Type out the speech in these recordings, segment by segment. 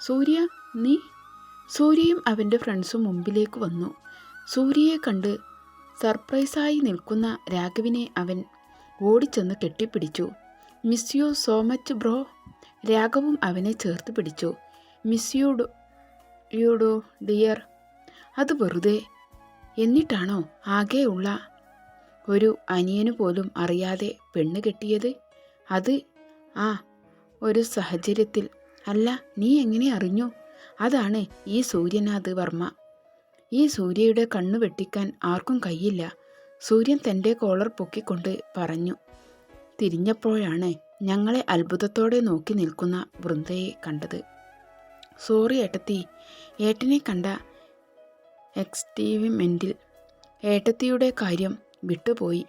സൂര്യ നീ? സൂര്യയും അവന്റെ ഫ്രണ്ട്സും മുമ്പിലേക്ക് വന്നു. സൂര്യയെ കണ്ട് സർപ്രൈസായി നിൽക്കുന്ന രാഘവിനെ അവൻ ഓടിച്ചെന്ന് കെട്ടിപ്പിടിച്ചു. Miss you so much bro രാഘവും അവനെ ചേർത്ത് പിടിച്ചു. മിസ് യുഡു യുഡു ഡിയർ അത് വെറുതെ. എന്നിട്ടാണോ ആകെയുള്ള ഒരു അനിയന് പോലും അറിയാതെ പെണ്ണ് കെട്ടിയത്? അത് ആ ഒരു സാഹചര്യത്തിൽ അല്ല നീ എങ്ങനെ അറിഞ്ഞു? അതാണ് ഈ സൂര്യനാഥ് വർമ്മ. ഈ സൂര്യയുടെ കണ്ണു വെട്ടിക്കാൻ ആർക്കും കയ്യില്ല. സൂര്യൻ തന്റെ കോളർ പൊക്കിക്കൊണ്ട് പറഞ്ഞു. തിരിഞ്ഞപ്പോഴാണ് ഞങ്ങളെ അത്ഭുതത്തോടെ നോക്കി നിൽക്കുന്ന വൃന്ദയെ കണ്ടത്. സോറി ഏട്ടത്തി ഏട്ടനെ കണ്ട എക്സ്റ്റീവ്മെന്റിൽ ഏട്ടത്തിയുടെ കാര്യം വിട്ടുപോയി.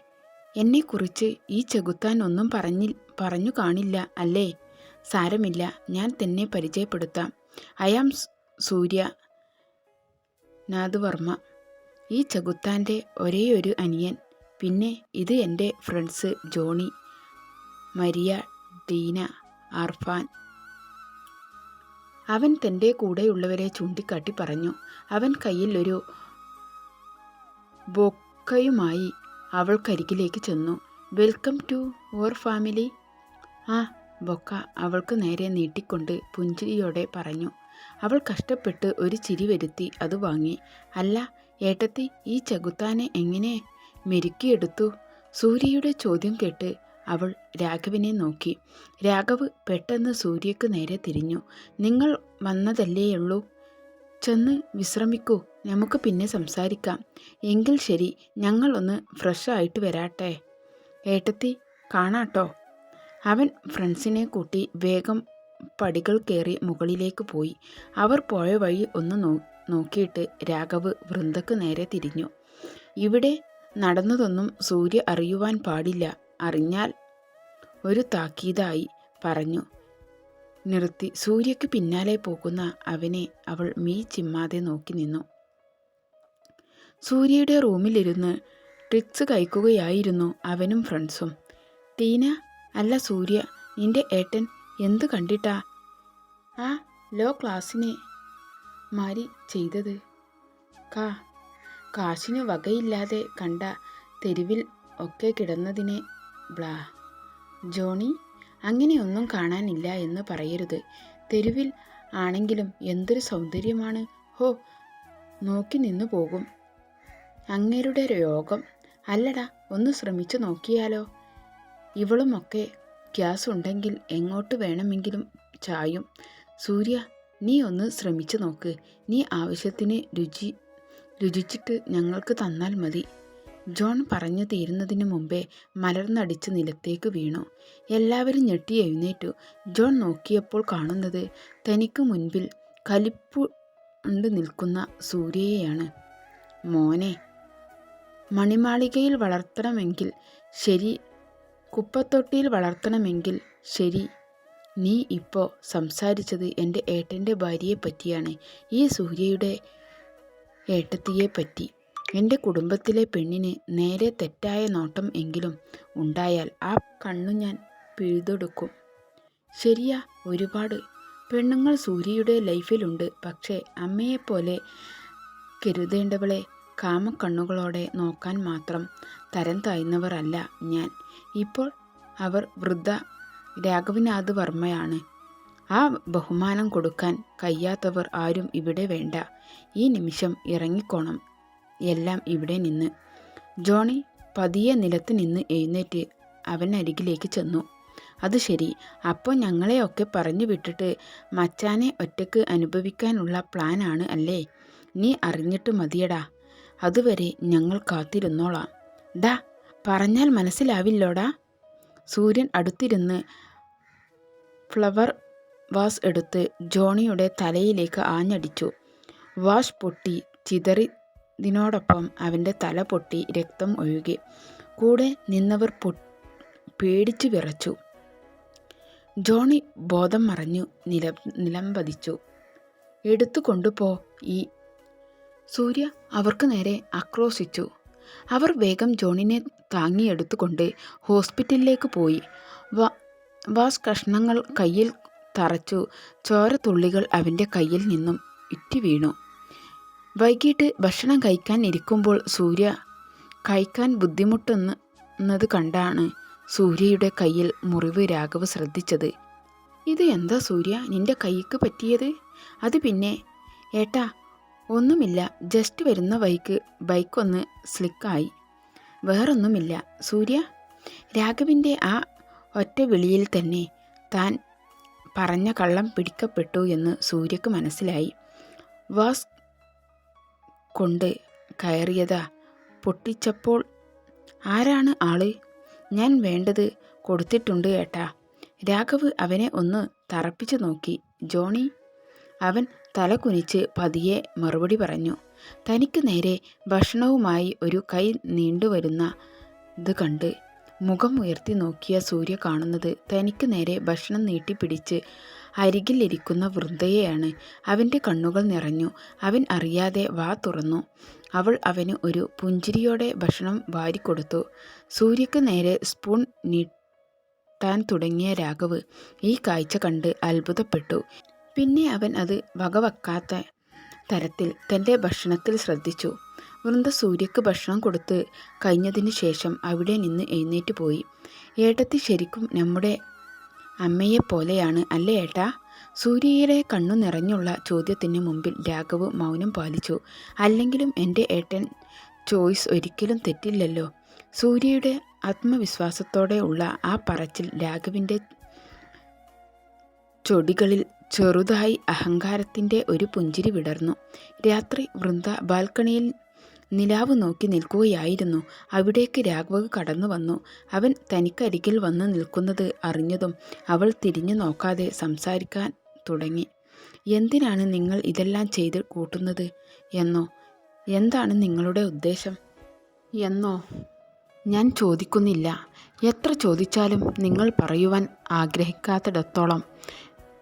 എന്നെക്കുറിച്ച് ഈ ചെകുത്താൻ ഒന്നും പറഞ്ഞിൽ പറഞ്ഞു കാണില്ല അല്ലേ? സാരമില്ല ഞാൻ തന്നെ പരിചയപ്പെടുത്താം. I am Surya Nathavarma. ഈ ചെകുത്താന്റെ ഒരേയൊരു അനിയൻ. പിന്നെ ഇത് എന്റെ friends Johnny Maria Deena Arfan അവൻ തന്റെ കൂടെയുള്ളവരെ ചൂണ്ടിക്കാട്ടി പറഞ്ഞു. അവൻ കയ്യിൽ ഒരു ബൊക്കയുമായി അവൾക്കരികിലേക്ക് ചെന്നു. Welcome to our family. ആ ബൊക്ക അവൾക്ക് നേരെ നീട്ടിക്കൊണ്ട് പുഞ്ചിരിയോടെ പറഞ്ഞു. അവൾ കഷ്ടപ്പെട്ട് ഒരു ചിരി വരുത്തി അത് വാങ്ങി. അല്ല ഏട്ടത്തി ഈ ചകുത്താനെ എങ്ങനെ മെരുക്കിയെടുത്തു? സൂര്യയുടെ ചോദ്യം കേട്ട് അവൾ രാഘവിനെ നോക്കി. രാഘവ് പെട്ടെന്ന് സൂര്യക്ക് നേരെ തിരിഞ്ഞു. നിങ്ങൾ വന്നതല്ലേയുള്ളൂ. ചെന്ന് വിശ്രമിക്കൂ. നമുക്ക് പിന്നെ സംസാരിക്കാം. എങ്കിൽ ശരി ഞങ്ങളൊന്ന് ഫ്രഷ് ആയിട്ട് വരാട്ടെ. ഏട്ടത്തി കാണാട്ടോ. അവൻ ഫ്രണ്ട്സിനെ കൂട്ടി വേഗം പടികൾ കയറി മുകളിലേക്ക് പോയി. അവർ പോയ വഴി ഒന്ന് നോ നോക്കിയിട്ട് രാഘവ് വൃന്ദക്ക് നേരെ തിരിഞ്ഞു. ഇവിടെ നടന്നതൊന്നും സൂര്യ അറിയുവാൻ പാടില്ല. അറിഞ്ഞാൽ ഒരു താക്കീതായി പറഞ്ഞു. നിർത്തി. സൂര്യക്ക് പിന്നാലെ പോകുന്ന അവനെ അവൾ മീ ചിമ്മാതെ നോക്കി നിന്നു. സൂര്യയുടെ റൂമിലിരുന്ന് ട്രിക്സ് കഴിക്കുകയായിരുന്നു അവനും ഫ്രണ്ട്സും. ടീന അല്ല സൂര്യ നിന്റെ ഏട്ടൻ എന്തു കണ്ടിട്ടാ? ആ ലോ ക്ലാസ്സിനെ. മാരി ചെയ്തത്. കാ കാശിന് വകയില്ലാതെ കണ്ട തെരുവിൽ ഒക്കെ കിടന്നതിനെ ബ്ലാ. ജോണി അങ്ങനെയൊന്നും കാണാനില്ല എന്ന് പറയരുത്. തെരുവിൽ ആണെങ്കിലും എന്തൊരു സൗന്ദര്യമാണ്. ഹോ നോക്കി നിന്നു പോകും. അങ്ങേരുടെ രോഗം. അല്ലടാ ഒന്ന് ശ്രമിച്ചു നോക്കിയാലോ? ഇവളുമൊക്കെ ഗ്യാസ് ഉണ്ടെങ്കിൽ എങ്ങോട്ട് വേണമെങ്കിലും ചായും. സൂര്യ നീ ഒന്ന് ശ്രമിച്ചു നോക്ക്. നീ ആവശ്യത്തിന് രുചി രുചിച്ചിട്ട് ഞങ്ങൾക്ക് തന്നാൽ മതി. ജോൺ പറഞ്ഞു തീരുന്നതിന് മുമ്പേ മലർന്നടിച്ച് നിലത്തേക്ക് വീണു. എല്ലാവരും ഞെട്ടി എഴുന്നേറ്റു. ജോൺ നോക്കിയപ്പോൾ കാണുന്നത് തനിക്ക് മുൻപിൽ കലിപ്പു ഉണ്ട് നിൽക്കുന്ന സൂര്യയെയാണ്. മോനെ മണിമാളികയിൽ വളർത്തണമെങ്കിൽ ശരി കുപ്പത്തൊട്ടിയിൽ വളർത്തണമെങ്കിൽ ശരി നീ ഇപ്പോൾ സംസാരിച്ചത് എന്റെ ഏട്ടന്റെ ഭാര്യയെ പറ്റിയാണ് ഈ സൂര്യയുടെ ഏട്ടത്തിയെ പറ്റി എന്റെ കുടുംബത്തിലെ പെണ്ണിന് നേരെ തെറ്റായ നോട്ടം എങ്കിലും ഉണ്ടായാൽ ആ കണ്ണു ഞാൻ പിഴുതെടുക്കും. ശരിയാ ഒരുപാട്. പെണ്ണുങ്ങൾ സൂര്യയുടെ ലൈഫിലുണ്ട് പക്ഷേ അമ്മയെപ്പോലെ കരുതേണ്ടവളെ കാമക്കണ്ണുകളോടെ നോക്കാൻ മാത്രം തരം താഴ്ന്നവർ അല്ല ഞാൻ. ഇപ്പോൾ അവർ വൃദ്ധ രാഘവനാഥ് വർമ്മയാണ്. ആ ബഹുമാനം കൊടുക്കാൻ കഴിയാത്തവർ ആരും ഇവിടെ വേണ്ട. ഈ നിമിഷം ഇറങ്ങിക്കോണം. എല്ലാം ഇവിടെ നിന്ന്. ജോണി പതിയെ നിലത്ത് നിന്ന് എഴുന്നേറ്റ് അവനരികിലേക്ക് ചെന്നു. അത് ശരി. അപ്പോൾ ഞങ്ങളെയൊക്കെ പറഞ്ഞു വിട്ടിട്ട് മച്ചാനെ ഒറ്റയ്ക്ക് അനുഭവിക്കാനുള്ള പ്ലാനാണ് അല്ലേ? നീ അറിഞ്ഞിട്ട് മതിയടാ. അതുവരെ ഞങ്ങൾ കാത്തിരുന്നോളാം. ഡാ പറഞ്ഞാൽ മനസ്സിലാവില്ലോടാ? സൂര്യൻ അടുത്തിരുന്ന് ഫ്ലവർ വാസ് എടുത്ത് ജോണിയുടെ തലയിലേക്ക് ആഞ്ഞടിച്ചു. വാഷ് പൊട്ടി ചിതറി ഇതിനോടൊപ്പം അവന്റെ തല പൊട്ടി രക്തം ഒഴുകി. കൂടെ നിന്നവർ പൊ പേടിച്ചു വിറച്ചു. ജോണി ബോധം മറഞ്ഞു നില നിലംപതിച്ചു. എടുത്തു കൊണ്ടുപോ ഈ സൂര്യ അവർക്ക് നേരെ ആക്രോശിച്ചു. അവർ വേഗം ജോണിനെ താങ്ങിയെടുത്തുകൊണ്ട് ഹോസ്പിറ്റലിലേക്ക് പോയി. വാസ് കഷ്ണങ്ങൾ കയ്യിൽ തറച്ചു ചോരത്തുള്ളികൾ അവന്റെ കയ്യിൽ നിന്നും ഇറ്റി വീണു. വൈകിട്ട് ഭക്ഷണം കഴിക്കാൻ ഇരിക്കുമ്പോൾ സൂര്യ കഴിക്കാൻ ബുദ്ധിമുട്ടുന്നത് കണ്ടാണ് സൂര്യയുടെ കയ്യിൽ മുറിവ് രാഘവ് ശ്രദ്ധിച്ചത്. ഇത് എന്താ സൂര്യ? നിന്റെ കൈക്ക് പറ്റിയത്? അത് പിന്നെ ഏട്ടാ ഒന്നുമില്ല. ജസ്റ്റ് വരുന്ന വഴിക്ക് ബൈക്കൊന്ന് സ്ലിക്കായി. വേറൊന്നുമില്ല. സൂര്യ രാഘവിന്റെ ആ ഒറ്റ വിളിയിൽ തന്നെ താൻ പറഞ്ഞ കള്ളം പിടിക്കപ്പെട്ടു എന്ന് സൂര്യക്ക് മനസ്സിലായി. വാസ് കൊണ്ട് കയറിയതാ പൊട്ടിച്ചപ്പോൾ ആരാണ് ആൾ? ഞാൻ വേണ്ടത് കൊടുത്തിട്ടുണ്ട് ഏട്ടാ. രാഘവ് അവനെ ഒന്ന് തറപ്പിച്ചു നോക്കി. ജോണി അവൻ തലകുനിച്ച് പതിയെ മറുപടി പറഞ്ഞു തനിക്ക് നേരെ ഭക്ഷണവുമായി ഒരു കൈ നീണ്ടുവരുന്ന ഇത് കണ്ട് മുഖം ഉയർത്തി നോക്കിയ സൂര്യ കാണുന്നത് തനിക്ക് നേരെ ഭക്ഷണം നീട്ടിപ്പിടിച്ച് അരികിലിരിക്കുന്ന വൃദ്ധയെയാണ് അവന്റെ കണ്ണുകൾ നിറഞ്ഞു. അവൻ അറിയാതെ വാ തുറന്നു. അവൾ അവന് ഒരു പുഞ്ചിരിയോടെ ഭക്ഷണം വാരിക്കൊടുത്തു. സൂര്യക്ക് നേരെ സ്പൂൺ നീട്ടാൻ തുടങ്ങിയ രാഘവ് ഈ കാഴ്ച കണ്ട് അത്ഭുതപ്പെട്ടു. പിന്നെ അവൻ അത് വകവെക്കാത്ത തരത്തിൽ തന്റെ ഭക്ഷണത്തിൽ ശ്രദ്ധിച്ചു. വൃന്ദ സൂര്യക്ക് ഭക്ഷണം കൊടുത്ത് കഴിഞ്ഞതിന് ശേഷം അവിടെ നിന്ന് എഴുന്നേറ്റ് പോയി. ഏട്ടത്തി ശരിക്കും നമ്മുടെ അമ്മയെപ്പോലെയാണ് അല്ലേ ഏട്ടാ? സൂര്യയുടെ കണ്ണു നിറഞ്ഞുള്ള ചോദ്യത്തിന് മുമ്പിൽ രാഘവ് മൗനം പാലിച്ചു. അല്ലെങ്കിലും എന്റെ ഏട്ടൻ ചോയ്സ് ഒരിക്കലും തെറ്റില്ലല്ലോ. സൂര്യയുടെ ആത്മവിശ്വാസത്തോടെ ഉള്ള ആ പറച്ചിൽ രാഘവിന്റെ ചൊടികളിൽ ചെറുതായി അഹങ്കാരത്തിന്റെ ഒരു പുഞ്ചിരി വിടർന്നു. രാത്രി വൃന്ദ ബാൽക്കണിയിൽ നിലാവ് നോക്കി നിൽക്കുകയായിരുന്നു. അവിടേക്ക് രാഘവ് കടന്നു വന്നു. അവൻ തനിക്കരികിൽ വന്ന് നിൽക്കുന്നത് അറിഞ്ഞതും അവൾ തിരിഞ്ഞു നോക്കാതെ സംസാരിക്കാൻ തുടങ്ങി. എന്തിനാണ് നിങ്ങൾ ഇതെല്ലാം ചെയ്ത് കൂട്ടുന്നത്? എന്നോ? എന്താണ് നിങ്ങളുടെ ഉദ്ദേശം? എന്നോ? ഞാൻ ചോദിക്കുന്നില്ല. എത്ര ചോദിച്ചാലും നിങ്ങൾ പറയുവാൻ ആഗ്രഹിക്കാത്തിടത്തോളം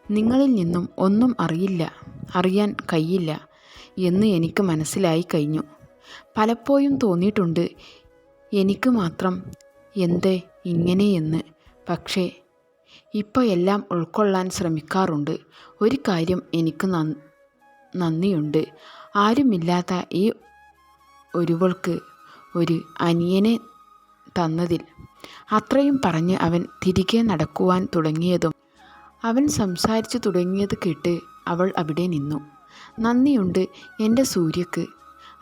നിങ്ങളിൽ നിന്നും ഒന്നും അറിയില്ല അറിയാൻ കഴിയില്ല എന്ന് എനിക്ക് മനസ്സിലായി കഴിഞ്ഞു. പലപ്പോഴും തോന്നിയിട്ടുണ്ട് എനിക്ക് മാത്രം എന്തേ ഇങ്ങനെയെന്ന് പക്ഷേ ഇപ്പോൾ എല്ലാം ഉൾക്കൊള്ളാൻ ശ്രമിക്കാറുണ്ട്. ഒരു കാര്യം എനിക്ക് നന്ദിയുണ്ട്. ആരുമില്ലാത്ത ഈ ഒരുവൾക്ക് ഒരു അനിയനെ തന്നതിൽ. അത്രയും പറഞ്ഞ് അവൻ തിരികെ നടക്കുവാൻ തുടങ്ങിയതും അവൻ സംസാരിച്ചു തുടങ്ങിയത് കേട്ട് അവൾ അവിടെ നിന്നു. നന്ദിയുണ്ട് എന്റെ സൂര്യക്ക്.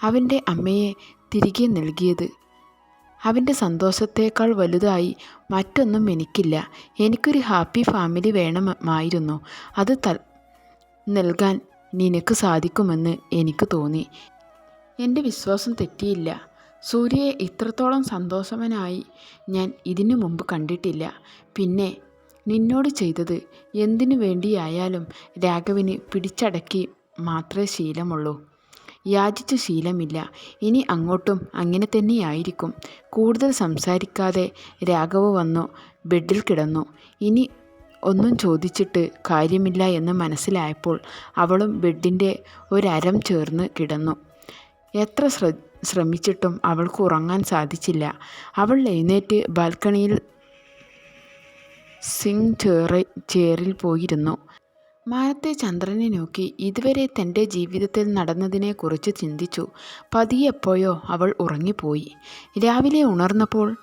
അവന്റെ അമ്മയെ തിരികെ നൽകിയത്. അവന്റെ സന്തോഷത്തേക്കാൾ വലുതായി മറ്റൊന്നും എനിക്കില്ല. എനിക്കൊരു ഹാപ്പി ഫാമിലി വേണമായിരുന്നു. അത് ത നൽകാൻ നിനക്ക് സാധിക്കുമെന്ന് എനിക്ക് തോന്നി. എന്റെ വിശ്വാസം തെറ്റിയില്ല. സൂര്യയെ ഇത്രത്തോളം സന്തോഷവനായി ഞാൻ ഇതിനു മുമ്പ് കണ്ടിട്ടില്ല. പിന്നെ നിന്നോട് ചെയ്തത് എന്തിനു വേണ്ടിയായാലും രാഘവിന് പിടിച്ചടക്കി മാത്രമേ ശീലമുള്ളൂ. യാചിച്ച ശീലമില്ല. ഇനി അങ്ങോട്ടും അങ്ങനെ തന്നെയായിരിക്കും. കൂടുതൽ സംസാരിക്കാതെ രാഘവ് വന്നു ബെഡിൽ കിടന്നു. ഇനി ഒന്നും ചോദിച്ചിട്ട് കാര്യമില്ല എന്ന് മനസ്സിലായപ്പോൾ അവളും ബെഡിന്റെ ഒരരം ചേർന്ന് കിടന്നു. എത്ര ശ്രമിച്ചിട്ടും അവൾക്ക് ഉറങ്ങാൻ സാധിച്ചില്ല. അവൾ എഴുന്നേറ്റ് ബാൽക്കണിയിൽ സിംഗ് ചേറി ചേറിൽ പോയിരുന്നു. മാനത്തെ ചന്ദ്രനെ നോക്കി ഇതുവരെ തന്റെ ജീവിതത്തിൽ നടന്നതിനെക്കുറിച്ച് ചിന്തിച്ചു. പതിയെപ്പോയോ അവൾ ഉറങ്ങിപ്പോയി. രാവിലെ ഉണർന്നപ്പോൾ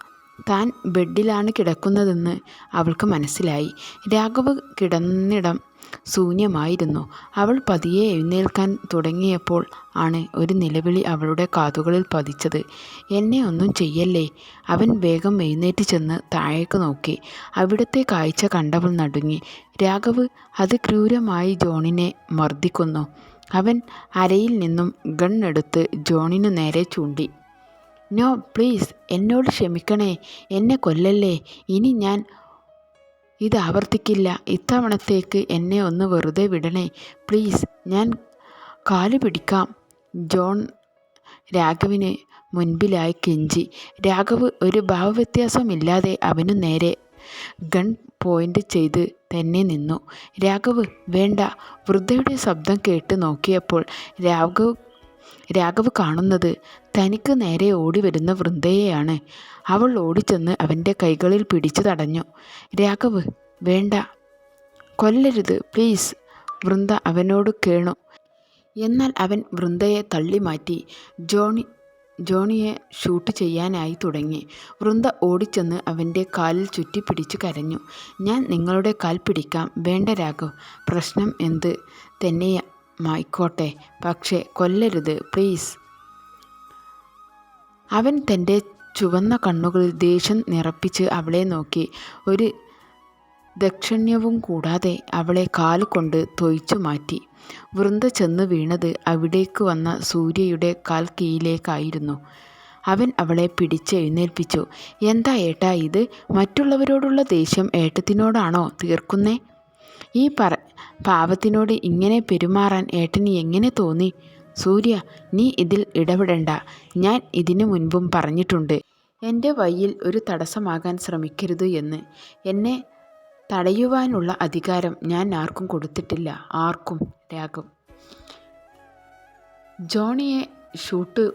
താൻ ബെഡിലാണ് കിടക്കുന്നതെന്ന് അവൾക്ക് മനസ്സിലായി. രാഘവ് കിടന്നിടം ശൂന്യമായിരുന്നു. അവൾ പതിയെ എഴുന്നേൽക്കാൻ തുടങ്ങിയപ്പോൾ ആണ് ഒരു നിലവിളി അവളുടെ കാതുകളിൽ പതിച്ചത്. എന്നെ ഒന്നും ചെയ്യല്ലേ? അവൻ വേഗം എഴുന്നേറ്റ് ചെന്ന് താഴേക്ക് നോക്കി. അവിടുത്തെ കാഴ്ച കണ്ടവൾ നടുങ്ങി. രാഘവ് അത് ക്രൂരമായി ജോണിനെ മർദ്ദിക്കുന്നു. അവൻ അരയിൽ നിന്നും ഗൺ എടുത്ത് ജോണിനു നേരെ ചൂണ്ടി. നോ പ്ലീസ് എന്നോട് ക്ഷമിക്കണേ. എന്നെ കൊല്ലല്ലേ. ഇനി ഞാൻ ഇത് ആവർത്തിക്കില്ല. ഇത്തവണത്തേക്ക് എന്നെ ഒന്ന് വെറുതെ വിടണേ. പ്ലീസ് ഞാൻ കാലു പിടിക്കാം. ജോൺ രാഘവിന് മുൻപിലായി കെഞ്ചി. രാഘവ് ഒരു ഭാവവ്യത്യാസമില്ലാതെ അവനു നേരെ ഗൺ പോയിന്റ് ചെയ്ത് തന്നെ നിന്നു. രാഘവ് വേണ്ട. വൃദ്ധയുടെ ശബ്ദം കേട്ട് നോക്കിയപ്പോൾ രാഘവ് രാഘവ് കാണുന്നത് തനിക്ക് നേരെ ഓടി വരുന്ന വൃന്ദയെയാണ്. അവൾ ഓടിച്ചെന്ന് അവന്റെ കൈകളിൽ പിടിച്ചു തടഞ്ഞു. രാഘവ് വേണ്ട. കൊല്ലരുത് പ്ലീസ് വൃന്ദ അവനോട് കേണു. എന്നാൽ അവൻ വൃന്ദയെ തള്ളി മാറ്റി. ജോണി ജോണിയെ ഷൂട്ട് ചെയ്യാനായി തുടങ്ങി. വൃന്ദ ഓടിച്ചെന്ന് അവന്റെ കാലിൽ ചുറ്റി പിടിച്ചു കരഞ്ഞു. ഞാൻ നിങ്ങളുടെ കാൽ പിടിക്കാം. വേണ്ട രാഘവ്. പ്രശ്നം എന്ത് തന്നെയുമായിക്കോട്ടെ പക്ഷേ കൊല്ലരുത് പ്ലീസ് അവൻ തന്റെ ചുവന്ന കണ്ണുകളിൽ ദേഷ്യം നിറപ്പിച്ച് അവളെ നോക്കി. ഒരു ദക്ഷിണ്യവും കൂടാതെ അവളെ കാലുകൊണ്ട് തൊയിച്ചു മാറ്റി. വൃന്ദ ചെന്ന് വീണത് അവിടേക്ക് വന്ന സൂര്യയുടെ കാൽ കീഴിലേക്കായിരുന്നു. അവൻ അവളെ പിടിച്ച് എഴുന്നേൽപ്പിച്ചു. എന്താ ഏട്ടാ ഇത്? മറ്റുള്ളവരോടുള്ള ദേഷ്യം ഏട്ടത്തിനോടാണോ തീർക്കുന്നേ? ഈ പറ പാവത്തിനോട് ഇങ്ങനെ പെരുമാറാൻ ഏട്ടന് എങ്ങനെ തോന്നി? സൂര്യ നീ ഇതിൽ ഇടപെടണ്ട. ഞാൻ ഇതിനു മുൻപും പറഞ്ഞിട്ടുണ്ട്. എന്റെ വയ്യിൽ ഒരു തടസ്സമാകാൻ ശ്രമിക്കരുത് എന്ന്. എന്നെ തടയുവാനുള്ള അധികാരം ഞാൻ ആർക്കും കൊടുത്തിട്ടില്ല. ആർക്കും? രാഗം ജോണിയെ ഷൂട്ട്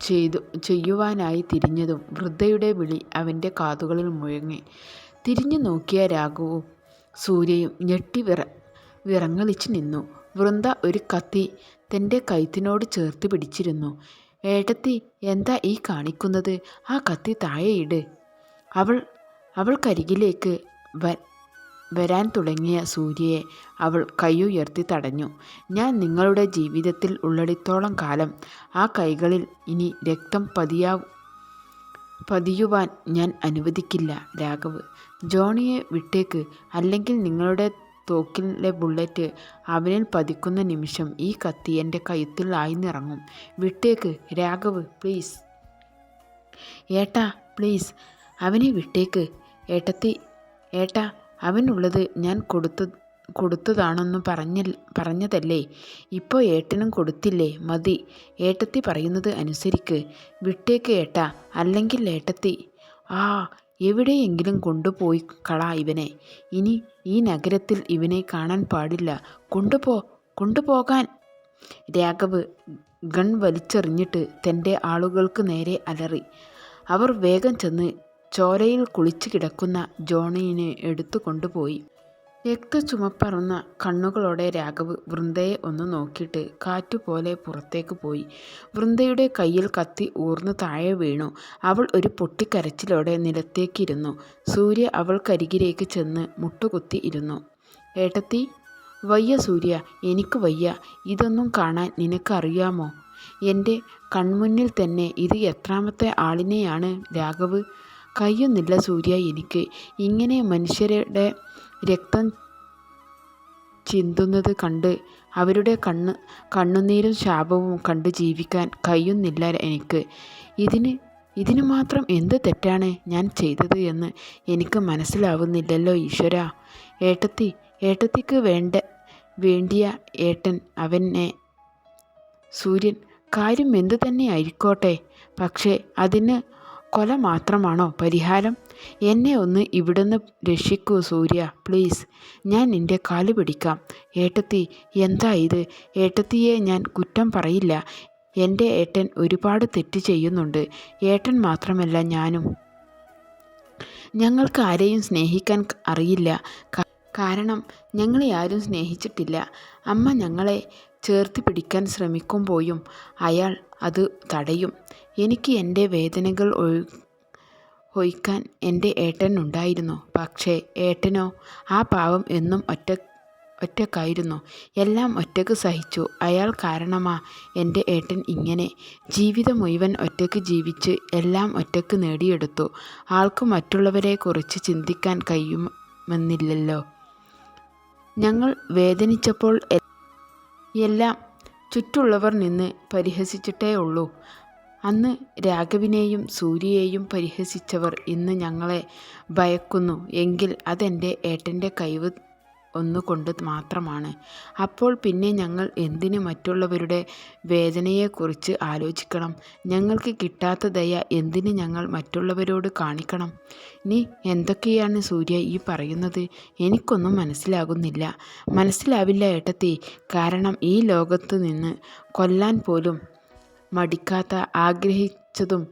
ചെയ്തു ചെയ്യുവാനായി തിരിഞ്ഞതും വൃദ്ധയുടെ വിളി അവന്റെ കാതുകളിൽ മുഴങ്ങി. തിരിഞ്ഞു നോക്കിയ രാഘവും സൂര്യയും ഞെട്ടി വിറ വിറങ്ങലിച്ചു നിന്നു. വൃന്ദ ഒരു കത്തി തന്റെ കൈത്തിനോട് ചേർത്ത് പിടിച്ചിരുന്നു. ഏട്ടത്തി എന്താ ഈ കാണിക്കുന്നത്? ആ കത്തി താഴെയിട് അവൾ അവൾക്കരികിലേക്ക് വ വരാൻ തുടങ്ങിയ സൂര്യയെ അവൾ കൈയുയർത്തി തടഞ്ഞു. ഞാൻ നിങ്ങളുടെ ജീവിതത്തിൽ ഉള്ളിടത്തോളം കാലം ആ കൈകളിൽ ഇനി രക്തം പതിയാ പതിയുവാൻ ഞാൻ അനുവദിക്കില്ല രാഘവ്. ജോണിയെ വിട്ടേക്ക്. അല്ലെങ്കിൽ നിങ്ങളുടെ തോക്കിലെ ബുള്ളറ്റ് അവനിൽ പതിക്കുന്ന നിമിഷം ഈ കത്തി എന്റെ കയ്യത്തിൽ ആയിന്നിറങ്ങും വിട്ടേക്ക് രാഘവ് പ്ലീസ് ഏട്ടാ പ്ലീസ് അവനെ വിട്ടേക്ക്. ഏട്ടത്തി ഏട്ടാ അവനുള്ളത് ഞാൻ കൊടുത്തു കൊടുത്തതാണെന്ന് പറഞ്ഞ പറഞ്ഞതല്ലേ? ഇപ്പോൾ ഏട്ടനും കൊടുത്തില്ലേ? മതി. ഏട്ടത്തി പറയുന്നത് അനുസരിക്ക്. വിട്ടേക്ക് ഏട്ടാ. അല്ലെങ്കിൽ ഏട്ടത്തി ആ എവിടെയെങ്കിലും കൊണ്ടുപോയി കളാ ഇവനെ. ഇനി ഈ നഗരത്തിൽ ഇവനെ കാണാൻ പാടില്ല. കൊണ്ടുപോ കൊണ്ടുപോകാൻ. രാഘവ് ഗൺ വലിച്ചെറിഞ്ഞിട്ട് തന്റെ ആളുകൾക്ക് നേരെ അലറി. അവർ വേഗം ചെന്ന് ചോരയിൽ കുളിച്ചു കിടക്കുന്ന ജോണിനെ എടുത്തു കൊണ്ടുപോയി. രക്തചുമപ്പറന്ന കണ്ണുകളോടെ രാഘവ് വൃന്ദയെ ഒന്ന് നോക്കിയിട്ട് കാറ്റുപോലെ പുറത്തേക്ക് പോയി. വൃന്ദയുടെ കയ്യിൽ കത്തി ഊർന്നു താഴെ വീണു. അവൾ ഒരു പൊട്ടിക്കരച്ചിലോടെ നിലത്തേക്കിരുന്നു. സൂര്യ അവൾക്കരികിലേക്ക് ചെന്ന് മുട്ടുകുത്തി ഇരുന്നു. ഏട്ടത്തി വയ്യ സൂര്യ എനിക്ക് വയ്യ. ഇതൊന്നും കാണാൻ നിനക്കറിയാമോ? എന്റെ കൺമുന്നിൽ തന്നെ ഇത് എത്രാമത്തെ ആളിനെയാണ് രാഘവ്? കഴിയുന്നില്ല സൂര്യ എനിക്ക്. ഇങ്ങനെ മനുഷ്യരുടെ രക്തം ചിന്തുന്നത് കണ്ട് അവരുടെ കണ്ണ് കണ്ണുനീരും ശാപവും കണ്ട് ജീവിക്കാൻ കഴിയുന്നില്ല എനിക്ക്. ഇതിന് ഇതിന് മാത്രം എന്ത് തെറ്റാണ് ഞാൻ ചെയ്തത് എന്ന് എനിക്ക് മനസ്സിലാവുന്നില്ലല്ലോ ഈശ്വര. ഏട്ടത്തി ഏട്ടത്തിക്ക് വേണ്ട വേണ്ടിയ ഏട്ടൻ അവനെ. സൂര്യൻ കാര്യം എന്തു തന്നെ ആയിക്കോട്ടെ പക്ഷേ അതിന് കൊല മാത്രമാണോ പരിഹാരം? എന്നെ ഒന്ന് ഇവിടുന്ന് രക്ഷിക്കൂ സൂര്യ. പ്ലീസ് ഞാൻ നിന്റെ കാൽ പിടിക്കാം. ഏട്ടത്തി എന്താ ഇത്? ഏട്ടത്തിയെ ഞാൻ കുറ്റം പറയില്ല. എന്റെ ഏട്ടൻ ഒരുപാട് തെറ്റ് ചെയ്യുന്നുണ്ട്. ഏട്ടൻ മാത്രമല്ല ഞാനും. ഞങ്ങൾക്ക് ആരെയും സ്നേഹിക്കാൻ അറിയില്ല. കാരണം ഞങ്ങളെ ആരും സ്നേഹിച്ചിട്ടില്ല. അമ്മ ഞങ്ങളെ ചേർത്ത് പിടിക്കാൻ ശ്രമിക്കുമ്പോഴും അയാൾ അത് തടയും. എനിക്ക് എന്റെ വേദനകൾ ഒഴിക്കാൻ എന്റെ ഏട്ടൻ ഉണ്ടായിരുന്നു. പക്ഷേ ഏട്ടനോ ആ പാവം എന്നും ഒറ്റ ഒറ്റക്കായിരുന്നു. എല്ലാം ഒറ്റയ്ക്ക് സഹിച്ചു. അയാൾ കാരണമാ എന്റെ ഏട്ടൻ ഇങ്ങനെ ജീവിതം മുഴുവൻ ഒറ്റയ്ക്ക് ജീവിച്ച് എല്ലാം ഒറ്റയ്ക്ക് നേടിയെടുത്തു. ആൾക്ക് മറ്റുള്ളവരെക്കുറിച്ച് ചിന്തിക്കാൻ കഴിയുമെന്നില്ലല്ലോ. ഞങ്ങൾ വേദനിച്ചപ്പോൾ എല്ലാം ചുറ്റുള്ളവർ നിന്ന് പരിഹസിച്ചിട്ടേ ഉള്ളൂ. അന്ന് രാഘവിനെയും സൂര്യയെയും പരിഹസിച്ചവർ ഇന്ന് ഞങ്ങളെ ഭയക്കുന്നു. എങ്കിൽ അതെന്റെ ഏട്ടന്റെ കഴിവ് ഒന്നുകൊണ്ട് മാത്രമാണ്. അപ്പോൾ പിന്നെ ഞങ്ങൾ എന്തിന് മറ്റുള്ളവരുടെ വേദനയെക്കുറിച്ച് ആലോചിക്കണം? ഞങ്ങൾക്ക് കിട്ടാത്ത ദയ എന്തിന് ഞങ്ങൾ മറ്റുള്ളവരോട് കാണിക്കണം? നീ എന്തൊക്കെയാണ് സൂര്യ ഈ പറയുന്നത്? എനിക്കൊന്നും മനസ്സിലാകുന്നില്ല. മനസ്സിലാവില്ല ഏട്ടത്തി. കാരണം ഈ ലോകത്ത് നിന്ന് കൊല്ലാൻ പോലും മടിക്കാത്ത ആഗ്രഹിച്ചതും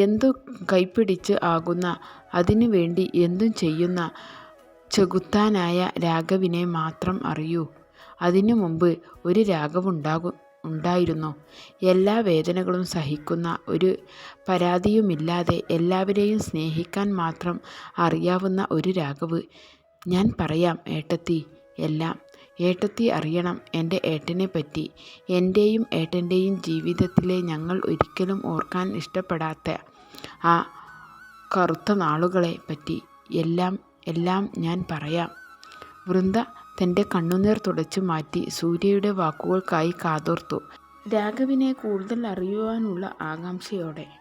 എന്തു കൈപ്പിടിച്ച് ആകുന്ന അതിനു വേണ്ടി എന്തും ചെയ്യുന്ന ചെകുത്താനായ രാഘവിനെ മാത്രം അറിയൂ. അതിനു മുമ്പ് ഒരു രാഘവുണ്ടാകും ഉണ്ടായിരുന്നു. എല്ലാ വേദനകളും സഹിക്കുന്ന ഒരു പരാതിയുമില്ലാതെ എല്ലാവരെയും സ്നേഹിക്കാൻ മാത്രം അറിയാവുന്ന ഒരു രാഘവ്. ഞാൻ പറയാം ഏട്ടത്തി എല്ലാം. ഏട്ടത്തി അറിയണം എന്റെ ഏട്ടനെ പറ്റി. എന്റെയും ഏട്ടന്റെയും ജീവിതത്തിലെ ഞങ്ങൾ ഒരിക്കലും ഓർക്കാൻ ഇഷ്ടപ്പെടാത്ത ആ കറുത്ത നാളുകളെ പറ്റി. എല്ലാം എല്ലാം ഞാൻ പറയാം. വൃന്ദ തന്റെ കണ്ണുനീർ തുടച്ചു മാറ്റി സൂര്യയുടെ വാക്കുകൾക്കായി കാതോർത്തു. രാഘവിനെ കൂടുതൽ അറിയുവാനുള്ള ആകാംക്ഷയോടെ